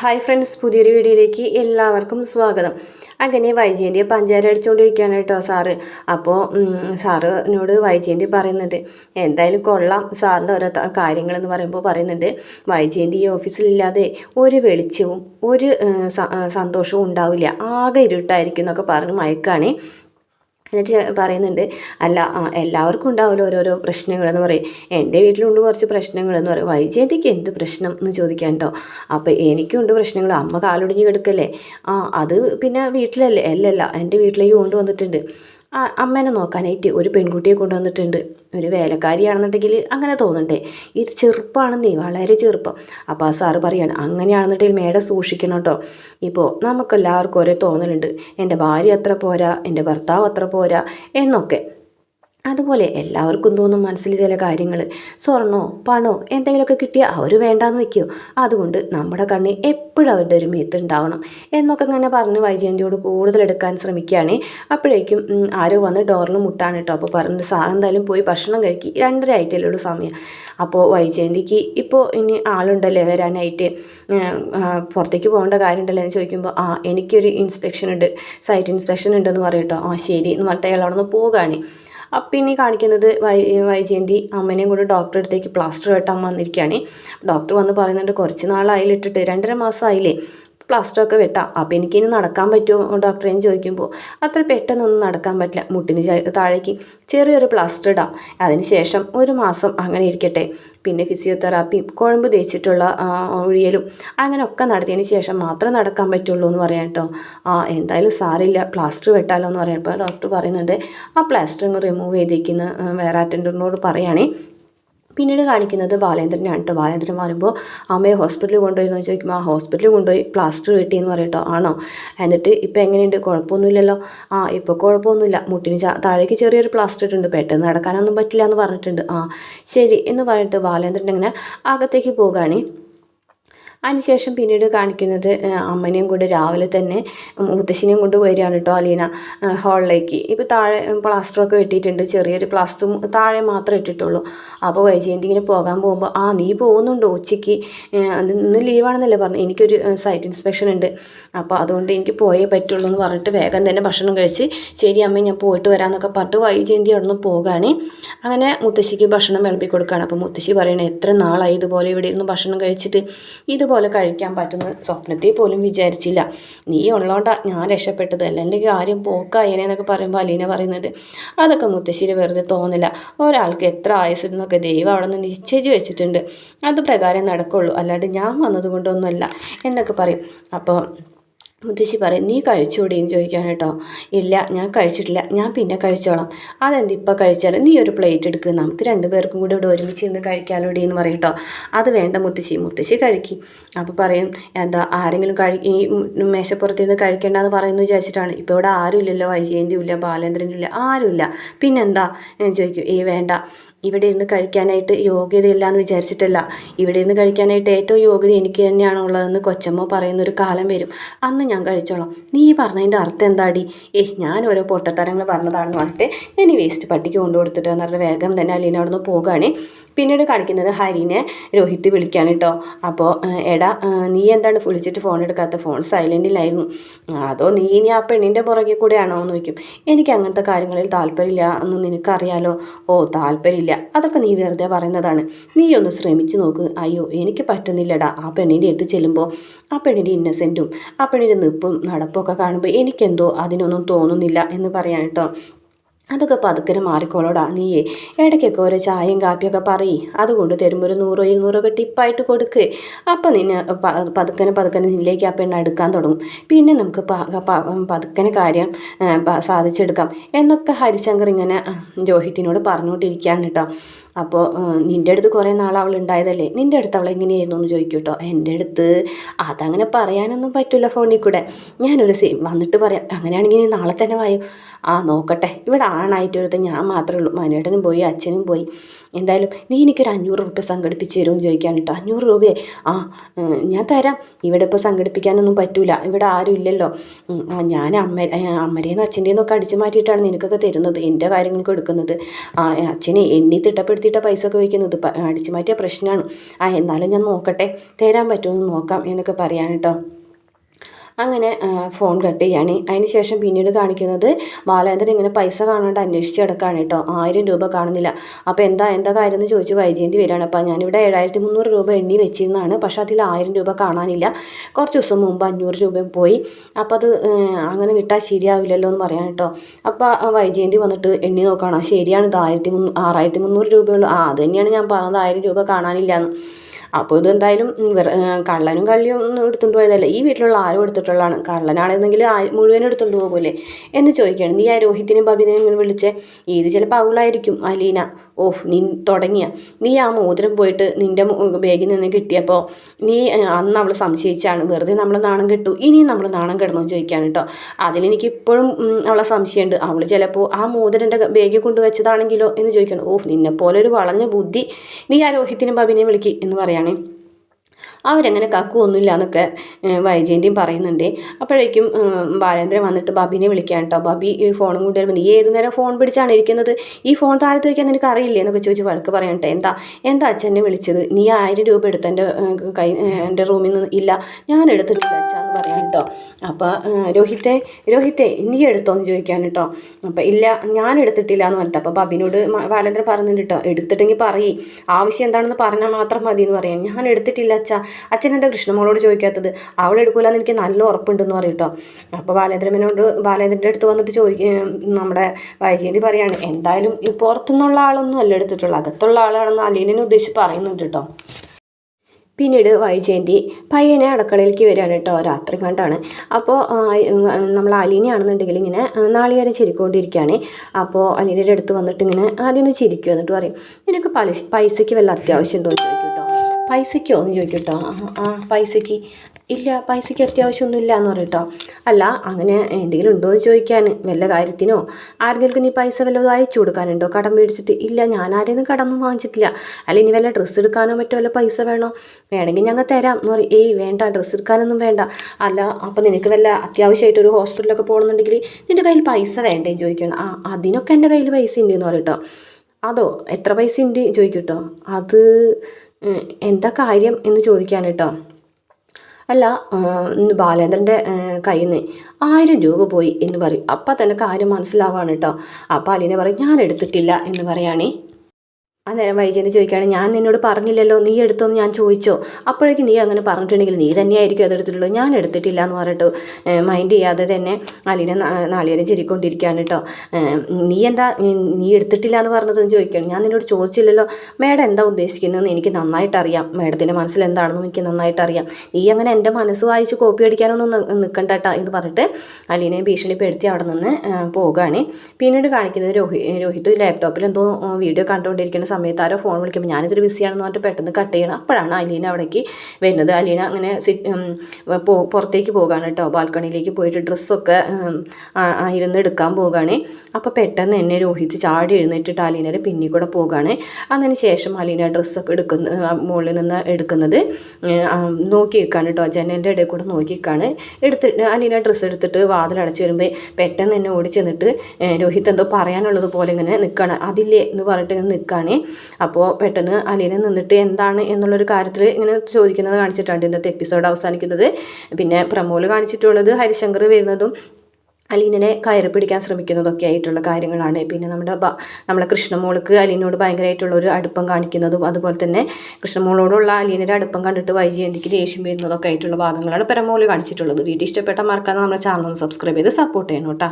Hi friends പുതിയൊരു വീഡിയോയിലേക്ക് എല്ലാവർക്കും സ്വാഗതം. അങ്ങനെ വൈജയന്തിയെ പഞ്ചാര അടിച്ചുകൊണ്ടിരിക്കുകയാണ് കേട്ടോ സാറ്. അപ്പോൾ സാറിനോട് വൈജയന്തി പറയുന്നുണ്ട്. എന്തായാലും കൊള്ളാം സാറിന്റെ ഓരോ കാര്യങ്ങളെന്ന് പറയുമ്പോൾ പറയുന്നുണ്ട്. വൈജയന്തി ഈ ഓഫീസിലില്ലാതെ ഒരു വെളിച്ചവും ഒരു സന്തോഷവും ഉണ്ടാവില്ല. ആകെ ഇരുട്ടായിരിക്കും എന്നൊക്കെ പറഞ്ഞ് മയക്കാണ്. എന്നിട്ട് പറയുന്നുണ്ട് അല്ല എല്ലാവർക്കും ഉണ്ടാവുമല്ലോ ഓരോരോ പ്രശ്നങ്ങളെന്ന് പറയും. എന്റെ വീട്ടിലുണ്ട് കുറച്ച് പ്രശ്നങ്ങളെന്ന് പറയും. വൈജയന്തിക്ക് എന്ത് പ്രശ്നം? എന്ന് ചോദിക്കാൻ കേട്ടോ അപ്പോൾ എനിക്കുണ്ട് പ്രശ്നങ്ങൾ. അമ്മ കാലൊടിഞ്ഞ് കിടക്കല്ലേ? ആ അത് പിന്നെ വീട്ടിലല്ലേ? അല്ലല്ല എന്റെ വീട്ടിലേക്ക് കൊണ്ടുവന്നിട്ടുണ്ട്. അമ്മേനെ നോക്കാനായിട്ട് ഒരു പെൺകുട്ടിയെ കൊണ്ടുവന്നിട്ടുണ്ട്. ഒരു വേലക്കാരിയാണെന്നുണ്ടെങ്കിൽ അങ്ങനെ തോന്നണ്ടേ. ഇത് ചെറുപ്പമാണെന്നേ വളരെ ചെറുപ്പം. അപ്പോൾ ആ സാറ് പറയാണ് അങ്ങനെയാണെന്നുണ്ടെങ്കിൽ മേഡം സൂക്ഷിക്കണം കേട്ടോ. ഇപ്പോൾ നമുക്കെല്ലാവർക്കും ഒരേ തോന്നലുണ്ട്. എന്റെ ഭാര്യ അത്ര പോരാ എന്റെ ഭർത്താവ് അത്ര പോരാ എന്നൊക്കെ. അതുപോലെ എല്ലാവർക്കും തോന്നും മനസ്സിൽ ചില കാര്യങ്ങൾ. സ്വർണോ പണോ എന്തെങ്കിലുമൊക്കെ കിട്ടിയാൽ അവർ വേണ്ടാന്ന് വയ്ക്കുമോ അതുകൊണ്ട് നമ്മുടെ കണ്ണിൽ എപ്പോഴും അവരുടെ ഒരു മീത്ത് ഉണ്ടാവണം എന്നൊക്കെ ഇങ്ങനെ പറഞ്ഞ് വൈജയന്തിയോട് കൂടുതൽ എടുക്കാൻ ശ്രമിക്കുകയാണ്. അപ്പോഴേക്കും ആരോ വന്ന് ഡോറിൽ മുട്ടാണ് കേട്ടോ. അപ്പോൾ പറഞ്ഞ് സാർ എന്തായാലും പോയി ഭക്ഷണം കഴിക്കി. രണ്ടര ആയിട്ടല്ലേ ഉള്ളൂ സമയം. അപ്പോൾ വൈജയന്തിക്ക് ഇപ്പോൾ ഇനി ആളുണ്ടല്ലേ വരാനായിട്ട്? പുറത്തേക്ക് പോകേണ്ട കാര്യമുണ്ടല്ലോ എന്ന് ചോദിക്കുമ്പോൾ ആ എനിക്കൊരു ഇൻസ്പെക്ഷൻ ഉണ്ട്. സൈറ്റ് ഇൻസ്പെക്ഷൻ ഉണ്ടെന്ന് പറയട്ടോ ആ ശരി. എന്ന് പറഞ്ഞിട്ട് അയാൾ അവിടെ നിന്ന് പോവുകയാണ്. ഇനി കാണിക്കുന്നത് വൈ വൈജയന്തി അമ്മേനെയും കൂടെ ഡോക്ടറെ അടുത്തേക്ക് പ്ലാസ്റ്റർ വെട്ടാൻ വന്നിരിക്കുകയാണ്. ഡോക്ടർ വന്ന് പറയുന്നുണ്ട് കുറച്ച് നാളായില്ലിട്ടിട്ട് രണ്ടര മാസമായില്ലേ പ്ലാസ്റ്ററൊക്കെ വെട്ടാം. അപ്പോൾ എനിക്കിനി നടക്കാൻ പറ്റുമോ ഡോക്ടറെ ചോദിക്കുമ്പോൾ അത്ര പെട്ടെന്നൊന്നും നടക്കാൻ പറ്റില്ല. മുട്ടിന് താഴേക്ക് ചെറിയൊരു പ്ലാസ്റ്റർ ഇടാം. അതിന് ശേഷം ഒരു മാസം അങ്ങനെ ഇരിക്കട്ടെ. പിന്നെ ഫിസിയോതെറാപ്പിയും കുഴമ്പ് തേച്ചിട്ടുള്ള ഒഴിയലും അങ്ങനെയൊക്കെ നടത്തിയതിന് ശേഷം മാത്രമേ നടക്കാൻ പറ്റുള്ളൂ എന്ന് പറയാം കേട്ടോ. ആ എന്തായാലും സാരില്ല. പ്ലാസ്റ്റർ വെട്ടാലോ എന്ന് പറയുമ്പോൾ ഡോക്ടർ പറയുന്നുണ്ട് ആ പ്ലാസ്റ്റർ റിമൂവ് ചെയ്തേക്കുന്ന വേറെ അറ്റൻഡറിനോട് പറയുകയാണേ. പിന്നീട് കാണിക്കുന്നത് ബാലേന്ദ്രനാണ് കേട്ടോ. ബാലേന്ദ്രൻ പറയുമ്പോൾ അമ്മയെ ഹോസ്പിറ്റലിൽ കൊണ്ടുപോയി എന്ന് ചോദിക്കുമ്പോൾ ആ ഹോസ്പിറ്റലിൽ കൊണ്ടുപോയി പ്ലാസ്റ്റർ കിട്ടി എന്ന് പറയട്ടോ ആണോ? എന്നിട്ട് ഇപ്പോൾ എങ്ങനെയുണ്ട്? കുഴപ്പമൊന്നുമില്ലല്ലോ? ആ ഇപ്പോൾ കുഴപ്പമൊന്നുമില്ല. മുട്ടിന് താഴേക്ക് ചെറിയൊരു പ്ലാസ്റ്റർ ഇട്ടുണ്ട്. പെട്ടെന്ന് നടക്കാനൊന്നും പറ്റില്ല എന്ന് പറഞ്ഞിട്ടുണ്ട്. ആ ശരി എന്ന് പറഞ്ഞിട്ട് ബാലേന്ദ്രൻ ഇങ്ങനെ അകത്തേക്ക് പോകുകയാണ് അതിനുശേഷം പിന്നീട് കാണിക്കുന്നത് അമ്മനെയും കൊണ്ട് രാവിലെ തന്നെ മുത്തശ്ശിനെയും കൊണ്ട് വരികയാണ് കേട്ടോ അലീന ഹാളിലേക്ക്. ഇപ്പോൾ താഴെ പ്ലാസ്റ്ററൊക്കെ വെട്ടിയിട്ടുണ്ട്. ചെറിയൊരു പ്ലാസ്റ്റർ താഴെ മാത്രമേ ഇട്ടിട്ടുള്ളൂ. അപ്പോൾ വൈജയന്തി ഇങ്ങനെ പോകാൻ പോകുമ്പോൾ ആ നീ പോകുന്നുണ്ടോ ഉച്ചയ്ക്ക്? ഇന്ന് ലീവാണെന്നല്ലേ പറഞ്ഞു എനിക്കൊരു സൈറ്റ് ഇൻസ്പെക്ഷൻ ഉണ്ട്. അപ്പോൾ അതുകൊണ്ട് എനിക്ക് പോയേ പറ്റുള്ളൂ എന്ന് പറഞ്ഞിട്ട് വേഗം തന്നെ ഭക്ഷണം കഴിച്ച് ശരി അമ്മ ഞാൻ പോയിട്ട് വരാമെന്നൊക്കെ പറഞ്ഞിട്ട് വൈജയന്തി അവിടെ നിന്ന് പോകുകയാണ് അങ്ങനെ മുത്തശ്ശിക്ക് ഭക്ഷണം വിളമ്പി കൊടുക്കുകയാണ് അപ്പോൾ മുത്തശ്ശി പറയണേ എത്ര നാളായി ഇതുപോലെ ഇവിടെ ഇരുന്ന് ഭക്ഷണം കഴിച്ചിട്ട്? ഇതുപോലെ കഴിക്കാൻ പറ്റുന്ന സ്വപ്നത്തിൽ പോലും വിചാരിച്ചില്ല. നീ ഉള്ളോണ്ടാ ഞാൻ രക്ഷപ്പെട്ടത്? അല്ലെങ്കിൽ കാര്യം പോക്കായനെ എന്നൊക്കെ പറയുമ്പോൾ അലീന പറയുന്നുണ്ട്. അതൊക്കെ മുത്തശ്ശേരി വെറുതെ തോന്നില്ല. ഒരാൾക്ക് എത്ര ആയുസ്സെന്നൊക്കെ ദൈവം അവിടെ നിന്ന് നിശ്ചയിച്ച് വെച്ചിട്ടുണ്ട്. അത് പ്രകാരം നടക്കുള്ളൂ. അല്ലാണ്ട് ഞാൻ വന്നതുകൊണ്ടൊന്നുമല്ല എന്നൊക്കെ പറയും. അപ്പോൾ മുത്തശ്ശി പറയും നീ കഴിച്ചൂടെ? എന്ന് ചോദിക്കാൻ കേട്ടോ. ഇല്ല ഞാൻ കഴിച്ചിട്ടില്ല. ഞാൻ പിന്നെ കഴിച്ചോളാം. അതെന്ത് ഇപ്പം കഴിച്ചാൽ നീ ഒരു പ്ലേറ്റ് എടുക്കുക നമുക്ക് രണ്ട് പേർക്കും കൂടി ഇവിടെ ഒരുമിച്ച് നിന്ന് കഴിക്കാലോടി എന്ന് പറയും കേട്ടോ. അത് വേണ്ട മുത്തശ്ശി. മുത്തശ്ശി കഴിക്കി. അപ്പോൾ പറയും എന്താ ആരെങ്കിലും കഴി ഈ മേശപ്പുറത്ത് നിന്ന് കഴിക്കേണ്ടെന്ന് പറയുന്നു വിചാരിച്ചിട്ടാണ്. ഇപ്പോൾ ഇവിടെ ആരും ഇല്ലല്ലോ വൈജയന്തിയും ഇല്ല ബാലേന്ദ്രനും ഇല്ല ആരുമില്ല. പിന്നെന്താ? എന്ന് ചോദിക്കും. ഈ വേണ്ട. ഇവിടെ ഇരുന്ന് കഴിക്കാനായിട്ട് യോഗ്യതയില്ല എന്ന് വിചാരിച്ചിട്ടല്ല. ഇവിടെ ഇരുന്ന് കഴിക്കാനായിട്ട് ഏറ്റവും യോഗ്യത എനിക്ക് തന്നെയാണ് ഉള്ളതെന്ന് കൊച്ചമ്മ പറയുന്നൊരു കാലം വരും. അന്ന് ഞാൻ കഴിച്ചോളാം. നീ പറഞ്ഞതിന്റെ അർത്ഥം എന്താടി? ഏ ഞാൻ ഓരോ പൊട്ടത്തരങ്ങൾ പറഞ്ഞതാണെന്ന് പറഞ്ഞിട്ട് ഞാൻ ഈ വേസ്റ്റ് പട്ടിക്ക് കൊണ്ടു കൊടുത്തിട്ട് എന്ന് വേഗം തന്നെ അലീന അവിടെ നിന്ന് പോകുകയാണ് പിന്നീട് കാണിക്കുന്നത് ഹരിനെ രോഹിത്ത് വിളിക്കാൻ കേട്ടോ അപ്പോൾ എടാ നീ എന്താണ് വിളിച്ചിട്ട് ഫോൺ എടുക്കാത്ത? ഫോൺ സൈലന്റിലായിരുന്നു അതോ നീ ഇനി ആ പെണ്ണിന്റെ പുറകെ കൂടെയാണോ എന്ന് ചോദിക്കും. എനിക്ക് അങ്ങനത്തെ കാര്യങ്ങളിൽ താല്പര്യമില്ല എന്ന് നിനക്കറിയാലോ? ഓ താല്പര്യമില്ല. അതൊക്കെ നീ വെറുതെ പറയുന്നതാണ്. നീ ഒന്ന് ശ്രമിച്ചു നോക്ക്. അയ്യോ എനിക്ക് പറ്റുന്നില്ലടാ. ആ പെണ്ണിന്റെ അടുത്ത് ചെല്ലുമ്പോൾ ആ പെണ്ണിന്റെ ഇന്നസെന്റും ആ പെണ്ണിന്റെ നിപ്പും നടപ്പൊക്കെ കാണുമ്പോൾ എനിക്കെന്തോ അതിനൊന്നും തോന്നുന്നില്ല എന്ന് പറയാൻ കേട്ടോ അതൊക്കെ പതുക്കനെ മാറിക്കോളോടാ നീയേ. ഇടയ്ക്കൊക്കെ ഓരോ ചായയും കാപ്പിയൊക്കെ പറയ്. അതുകൊണ്ട് തരുമ്പോൾ ഒരു നൂറോ ഇരുന്നൂറോ ഒക്കെ ടിപ്പായിട്ട് കൊടുക്ക്. അപ്പം നിന്നെ പതുക്കനെ പതുക്കനെ നിന്നിലേക്ക് ആ പെണ്ണ് എടുക്കാൻ തുടങ്ങും. പിന്നെ നമുക്ക് പതുക്കനെ കാര്യം സാധിച്ചെടുക്കാം. എന്നൊക്കെ ഹരിശങ്കർ ഇങ്ങനെ ജോഹിത്തിനോട് പറഞ്ഞുകൊണ്ടിരിക്കുകയാണ് കേട്ടോ. അപ്പോൾ നിന്റെ അടുത്ത് കുറേ നാൾ അവൾ ഉണ്ടായതല്ലേ? നിന്റെ അടുത്ത് അവൾ എങ്ങനെയായിരുന്നു എന്ന് ചോദിക്കും കേട്ടോ. എന്റെ അടുത്ത്? അതങ്ങനെ പറയാനൊന്നും പറ്റില്ല ഫോണിൽ കൂടെ. ഞാനൊരു സീ വന്നിട്ട് പറയാം. അങ്ങനെയാണെങ്കിൽ നീ നാളെ തന്നെ വായോ? ആ നോക്കട്ടെ. ഇവിടെ ആണായിട്ട് ഒരു ഞാൻ മാത്രമേ ഉള്ളൂ. മനേട്ടനും പോയി അച്ഛനും പോയി. എന്തായാലും നീ എനിക്കൊരു അഞ്ഞൂറ് റുപ്യ സംഘടിപ്പിച്ച് തരുമെന്ന് ചോദിക്കാൻ കേട്ടോ. അഞ്ഞൂറ് രൂപയെ? ആ ഞാൻ തരാം. ഇവിടെ ഇപ്പോൾ സംഘടിപ്പിക്കാനൊന്നും പറ്റൂല. ഇവിടെ ആരും ഇല്ലല്ലോ. ഞാൻ അമ്മ അമ്മരേന്നും അച്ഛന്റെയും ഒക്കെ അടിച്ചു മാറ്റിയിട്ടാണ് നിനക്കൊക്കെ തരുന്നത്. എന്റെ കാര്യങ്ങൾക്ക് എടുക്കുന്നത്. അച്ഛനെ എണ്ണി തിട്ടപ്പെടുത്തിയിട്ട പൈസ ഒക്കെ വയ്ക്കുന്നത് അടിച്ചു മാറ്റിയ പ്രശ്നമാണ്. ആ എന്നാലും ഞാൻ നോക്കട്ടെ. തരാൻ പറ്റുമെന്ന് നോക്കാം എന്നൊക്കെ പറയാൻ കേട്ടോ. അങ്ങനെ ഫോൺ കട്ട് ചെയ്യാണ്. അതിന് ശേഷം പിന്നീട് കാണിക്കുന്നത് ബാലേന്ദ്രൻ ഇങ്ങനെ പൈസ കാണാണ്ട് അന്വേഷിച്ച് കിടക്കാണ് കേട്ടോ. ആയിരം രൂപ കാണുന്നില്ല. അപ്പോൾ എന്താ എന്താ കാര്യം എന്ന് ചോദിച്ച് വൈജയന്തി വരികയാണ്. അപ്പോൾ ഞാനിവിടെ ഏഴായിരത്തി മുന്നൂറ് രൂപ എണ്ണി വെച്ചിരുന്നതാണ്. പക്ഷേ അതിൽ ആയിരം രൂപ കാണാനില്ല. കുറച്ച് ദിവസം മുമ്പ് അഞ്ഞൂറ് രൂപ പോയി. അപ്പോൾ അത് അങ്ങനെ വിട്ടാൽ ശരിയാവില്ലല്ലോ എന്ന് പറയാൻ കേട്ടോ. അപ്പോൾ വൈജയന്തി വന്നിട്ട് എണ്ണി നോക്കുകയാണ്. ശരിയാണ് ഇത് ആയിരത്തി മുന്നൂ ആറായിരത്തി മുന്നൂറ് രൂപയുള്ളൂ. ആ അത് തന്നെയാണ് ഞാൻ പറഞ്ഞത്. ആയിരം രൂപ കാണാനില്ല എന്ന് അപ്പോൾ ഇത് എന്തായാലും ഉം, വെറ- ഏ, കള്ളനും കള്ളിയും ഒന്നും എടുത്തുകൊണ്ട് പോയതല്ല. ഈ വീട്ടിലുള്ള ആരും എടുത്തിട്ടുള്ളതാണ്. കള്ളനാണെന്നെങ്കിൽ മുഴുവൻ എടുത്തുകൊണ്ട് പോകുമല്ലേ എന്ന് ചോദിക്കുകയാണ്. നീ ആ രോഹിത്തിനെയും ബബിനെയും ഇങ്ങനെ വിളിച്ചേ? ഇത് ചിലപ്പോൾ അവളായിരിക്കും അലീന. ഓഹ് നീ തുടങ്ങിയ. നീ ആ മോതിരം പോയിട്ട് നിന്റെ ബാഗിൽ നിന്ന് കിട്ടിയപ്പോൾ നീ അന്ന് അവൾ സംശയിച്ചാണ്. വെറുതെ നമ്മൾ നാണം കെട്ടു. ഇനിയും നമ്മൾ നാണം കിടന്നു ചോദിക്കാൻ കേട്ടോ അതിലെനിക്ക് ഇപ്പോഴും അവളെ സംശയമുണ്ട് അവൾ ചിലപ്പോൾ ആ മോതിരം എന്റെ ബാഗിൽ കൊണ്ടുവച്ചതാണെങ്കിലോ എന്ന് ചോദിക്കണം. ഓഹ് നിന്നെപ്പോലെ ഒരു വളഞ്ഞ ബുദ്ധി. നീ ആ രോഹിത്തിനും ബബിനെയും വിളിക്കി എന്ന് പറയുകയാണെ അവരങ്ങനെ കക്കുവൊന്നുമില്ല എന്നൊക്കെ വൈജയന്തിയും പറയുന്നുണ്ട്. അപ്പോഴേക്കും ബാലേന്ദ്രൻ വന്നിട്ട് ബബിനെ വിളിക്കാൻ കേട്ടോ ബബി ഫോണും കൊണ്ട് വരുമ്പോൾ നീ ഏത് നേരം ഫോൺ പിടിച്ചാണ് ഇരിക്കുന്നത്? ഈ ഫോൺ താഴത്ത് വയ്ക്കാൻ നിനക്ക് അറിയില്ലേ? എന്നൊക്കെ ചോദിച്ച് വഴക്ക് പറയട്ടെ എന്താ എന്താ അച്ഛനെ വിളിച്ചത്? നീ ആയിരം രൂപ എടുത്ത് എന്റെ കൈ എന്റെ റൂമിൽ നിന്ന് ഇല്ല. ഞാൻ എടുത്തിട്ടില്ല അച്ഛാ എന്ന് പറയാൻ കേട്ടോ അപ്പോൾ രോഹിത്തെ രോഹിത്തെ നീ എടുത്തോ? എന്ന് ചോദിക്കാൻ കേട്ടോ അപ്പോൾ ഇല്ല ഞാൻ എടുത്തിട്ടില്ല എന്ന് പറഞ്ഞിട്ട് അപ്പോൾ ബബിനോട് ബാലേന്ദ്രൻ പറയുന്നുണ്ട് കേട്ടോ എടുത്തിട്ടെങ്കിൽ പറയ്. ആവശ്യം എന്താണെന്ന് പറഞ്ഞാൽ മാത്രം മതി എന്ന് പറയാം. ഞാൻ എടുത്തിട്ടില്ല അച്ഛാ. അച്ഛൻ എന്താ കൃഷ്ണമോളോട് ചോദിക്കാത്തത്? അവൾ എടുക്കൂലെന്ന് എനിക്ക് നല്ല ഉറപ്പുണ്ടെന്ന് പറയും കേട്ടോ അപ്പോൾ ബാലേന്ദ്രനോട് ബാലേന്ദ്രന്റെ അടുത്ത് വന്നിട്ട് ചോദിക്കുക നമ്മുടെ വൈജയന്തി പറയാണ് എന്തായാലും പുറത്തുനിന്നുള്ള ആളൊന്നും അല്ല എടുത്തിട്ടുള്ളൂ അകത്തുള്ള ആളാണെന്ന് അലീനെ ഉദ്ദേശിച്ച് പറയുന്നുണ്ട് കേട്ടോ പിന്നീട് വൈജയന്തി പയ്യനെ അടുക്കളയിലേക്ക് വരികയാണ് കേട്ടോ രാത്രി കണ്ടാണ്. അപ്പോൾ നമ്മൾ അലീനയാണെന്നുണ്ടെങ്കിൽ ഇങ്ങനെ നാളികേരം ചിരിക്കൊണ്ടിരിക്കുകയാണ്. അപ്പോൾ അലീനയുടെ അടുത്ത് വന്നിട്ട് ഇങ്ങനെ ആദ്യം ഒന്ന് ചിരിക്കും എന്നിട്ട് പറയും നിനക്ക് പലിശ പൈസയ്ക്ക് വല്ല അത്യാവശ്യം ഉണ്ടോ? ചോദിക്കും. പൈസയ്ക്കോ എന്ന് ചോദിക്കും കേട്ടോ ആ, പൈസയ്ക്ക്. ഇല്ല പൈസയ്ക്ക് അത്യാവശ്യമൊന്നുമില്ല എന്ന് പറയും കേട്ടോ അല്ല അങ്ങനെ എന്തെങ്കിലും ഉണ്ടോ എന്ന് ചോദിക്കാൻ വല്ല കാര്യത്തിനോ? ആരെങ്കിലും നീ പൈസ വല്ലതും അയച്ചു കൊടുക്കാനുണ്ടോ? കടം മേടിച്ചിട്ട്? ഇല്ല ഞാൻ ആരെയും കടമൊന്നും വാങ്ങിച്ചിട്ടില്ല. അല്ല ഇനി വല്ല ഡ്രസ്സ് എടുക്കാനോ മറ്റോ വല്ല പൈസ വേണോ? വേണമെങ്കിൽ ഞങ്ങൾ തരാം എന്ന് പറയും. ഏയ് വേണ്ട ഡ്രസ്സ് എടുക്കാനൊന്നും വേണ്ട. അല്ല അപ്പോൾ നിനക്ക് വല്ല അത്യാവശ്യമായിട്ട് ഒരു ഹോസ്പിറ്റലൊക്കെ പോകണമെന്നുണ്ടെങ്കിൽ നിന്റെ കയ്യിൽ പൈസ വേണ്ടേ ചോദിക്കണം. ആ അതിനൊക്കെ എന്റെ കയ്യിൽ പൈസ ഉണ്ട് എന്ന് പറയും കേട്ടോ അതോ എത്ര പൈസ ഉണ്ട്? ചോദിക്കും കേട്ടോ അത് എന്താ കാര്യം എന്ന് ചോദിക്കാൻ കേട്ടോ. അല്ല ഇന്ന് ബാലേന്ദ്രന്റെ കയ്യിൽ നിന്ന് ആയിരം രൂപ പോയി എന്ന് പറയും. അപ്പം തന്നെ കാര്യം മനസ്സിലാവാണ് കേട്ടോ. അപ്പോൾ അലീന പറയും ഞാൻ എടുത്തിട്ടില്ല എന്ന് പറയുകയാണേ അന്നേരം വൈജയന്തി ചോദിക്കുകയാണ് ഞാൻ നിന്നോട് പറഞ്ഞില്ലല്ലോ നീ എടുത്തോന്ന് ഞാൻ ചോദിച്ചോ? അപ്പോഴേക്കും നീ അങ്ങനെ പറഞ്ഞിട്ടുണ്ടെങ്കിൽ നീ തന്നെയായിരിക്കും അത് എടുത്തിട്ടുള്ളൂ. ഞാൻ എടുത്തിട്ടില്ല എന്ന് പറഞ്ഞിട്ട് മൈൻഡ് ചെയ്യാതെ തന്നെ അലീനെ നാളികേരം ചിരിക്കൊണ്ടിരിക്കുകയാണ് കേട്ടോ. നീ എന്താ നീ എടുത്തിട്ടില്ല എന്ന് പറഞ്ഞതെന്ന് ചോദിക്കുകയാണ്. ഞാൻ നിന്നോട് ചോദിച്ചില്ലല്ലോ. മേഡം എന്താ ഉദ്ദേശിക്കുന്നതെന്ന് എനിക്ക് നന്നായിട്ട് അറിയാം മേഡത്തിന്റെ മനസ്സിൽ എന്താണെന്നും എനിക്ക് നന്നായിട്ട് അറിയാം നീ അങ്ങനെ എന്റെ മനസ്സ് വായിച്ച് കോപ്പി അടിക്കാനൊന്നും നിൽക്കണ്ട കേട്ടോ എന്ന് പറഞ്ഞിട്ട് അലീനെ ഭീഷണിപ്പെടുത്തി അവിടെ നിന്ന് പോകുകയാണ് പിന്നീട് കാണിക്കുന്നത് രോഹി രോഹിത് ലാപ്ടോപ്പിൽ എന്തോ വീഡിയോ കണ്ടുകൊണ്ടിരിക്കുന്ന സമയത്ത് ആരോ ഫോൺ വിളിക്കുമ്പോൾ ഞാനിതൊരു ബിസിയാണെന്ന് പറഞ്ഞിട്ട് പെട്ടെന്ന് കട്ട് ചെയ്യണം. അപ്പോഴാണ് അലീന അവിടേക്ക് വരുന്നത്. അലീന അങ്ങനെ പുറത്തേക്ക് പോകുകയാണ് കേട്ടോ. ബാൽക്കണിയിലേക്ക് പോയിട്ട് ഡ്രസ്സൊക്കെ ഇരുന്ന് എടുക്കാൻ പോകുകയാണ് അപ്പോൾ പെട്ടെന്ന് എന്നെ രോഹിത് ചാടി എഴുന്നേറ്റിട്ട് അലീനയുടെ പിന്നിൽ കൂടെ പോകുകയാണ് അതിന് ശേഷം അലീന ഡ്രസ്സൊക്കെ എടുക്കുന്ന മുകളിൽ നിന്ന് എടുക്കുന്നത് നോക്കി നിൽക്കുകയാണ് കേട്ടോ. ജനലിന്റെ ഇടയിൽ കൂടെ നോക്കി എടുത്തിട്ട് അലീന ഡ്രസ്സ് എടുത്തിട്ട് വാതിലടച്ച് വരുമ്പോൾ പെട്ടെന്ന് എന്നെ ഓടി ചെന്നിട്ട് രോഹിത് എന്തോ പറയാനുള്ളത് പോലെ ഇങ്ങനെ നിൽക്കുകയാണ് അതില്ലേ എന്ന് പറഞ്ഞിട്ട് ഇങ്ങനെ നിൽക്കുകയാണ് അപ്പോൾ പെട്ടെന്ന് അലീന നിന്നിട്ട് എന്താണ് എന്നുള്ളൊരു കാര്യത്തിൽ ഇങ്ങനെ ചോദിക്കുന്നത് കാണിച്ചിട്ടാണ് ഇന്നത്തെ എപ്പിസോഡ് അവസാനിക്കുന്നത്. പിന്നെ പ്രമോൽ കാണിച്ചിട്ടുള്ളത് ഹരിശങ്കർ വരുന്നതും അലീനെ കയറി പിടിക്കാൻ ശ്രമിക്കുന്നതൊക്കെ ആയിട്ടുള്ള കാര്യങ്ങളാണ്. പിന്നെ നമ്മുടെ നമ്മളെ കൃഷ്ണമോൾക്ക് അലീനോട് ഭയങ്കരമായിട്ടുള്ള ഒരു അടുപ്പം കാണിക്കുന്നതും അതുപോലെ തന്നെ കൃഷ്ണമോളോടുള്ള അലീനയുടെ അടുപ്പം കണ്ടിട്ട് വൈജയന്തിക്ക് ദേഷ്യം വരുന്നതൊക്കെ ആയിട്ടുള്ള ഭാഗങ്ങളാണ് പരമോൽ കാണിച്ചിട്ടുള്ളത്. വീഡിയോ ഇഷ്ടപ്പെട്ട മറക്കാതെ നമ്മുടെ ചാനൽ ഒന്ന് സബ്സ്ക്രൈബ് ചെയ്ത് സപ്പോർട്ട് ചെയ്യണം കേട്ടോ.